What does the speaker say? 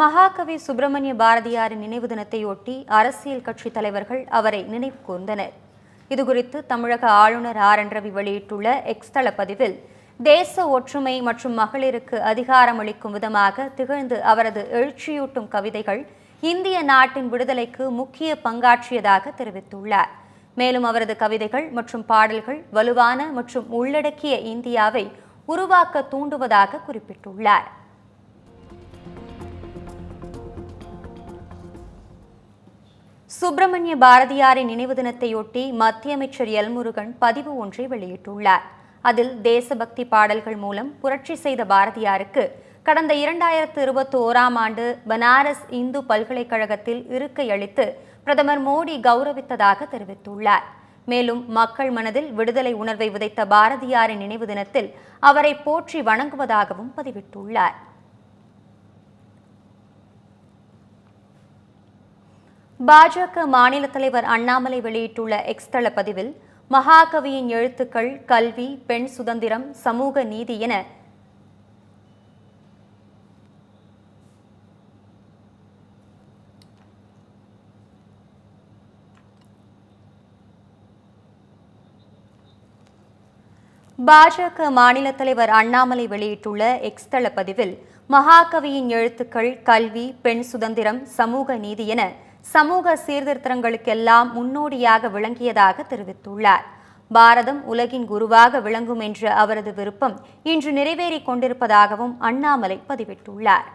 மகாகவி சுப்பிரமணிய பாரதியாரின் நினைவு தினத்தையொட்டி அரசியல் கட்சி தலைவர்கள் அவரை நினைவு கூர்ந்தனர். இதுகுறித்து தமிழக ஆளுநர் ஆர். என். ரவி வெளியிட்டுள்ள எக்ஸ் தள பதிவில் தேச ஒற்றுமை மற்றும் மகளிருக்கு அதிகாரம் அளிக்கும் விதமாக திகழ்ந்து அவரது எழுச்சியூட்டும் கவிதைகள் இந்திய நாட்டின் விடுதலைக்கு முக்கிய பங்காற்றியதாக தெரிவித்துள்ளார். மேலும் அவரது கவிதைகள் மற்றும் பாடல்கள் வலுவான மற்றும் உள்ளடக்கிய இந்தியாவை உருவாக்க தூண்டுவதாக குறிப்பிட்டுள்ளார். சுப்பிரமணிய பாரதியாரின் நினைவு தினத்தையொட்டி மத்திய அமைச்சர் எல் முருகன் பதிவு ஒன்றை வெளியிட்டுள்ளார். அதில் தேசபக்தி பாடல்கள் மூலம் புரட்சி செய்த பாரதியாருக்கு கடந்த இரண்டாயிரத்து இருபத்தி ஓராம் ஆண்டு பனாரஸ் இந்து பல்கலைக்கழகத்தில் இருக்கை அளித்து பிரதமர் மோடி கௌரவித்ததாக தெரிவித்துள்ளார். மேலும் மக்கள் மனதில் விடுதலை உணர்வை விதைத்த பாரதியாரின் நினைவு தினத்தில் அவரை போற்றி வணங்குவதாகவும் பதிவிட்டுள்ளார். பாஜக மாநில தலைவர் அண்ணாமலை வெளியிட்டுள்ள எக்ஸ் தள பதிவில் மகாகவியின் எழுத்துக்கள் கல்வி பெண் சுதந்திரம் சமூக நீதி என பாஜக மாநில தலைவர் அண்ணாமலை வெளியிட்டுள்ள எக்ஸ் தள பதிவில் மகாகவியின் எழுத்துக்கள் கல்வி பெண் சுதந்திரம் சமூக நீதி என சமூக சீர்திருத்தங்களுக்கெல்லாம் முன்னோடியாக விளங்கியதாக தெரிவித்துள்ளார். பாரதம் உலகின் குருவாக விளங்கும் என்ற அவரது விருப்பம் இன்று நிறைவேறிக் கொண்டிருப்பதாகவும் அண்ணாமலை பதிவிட்டுள்ளார்.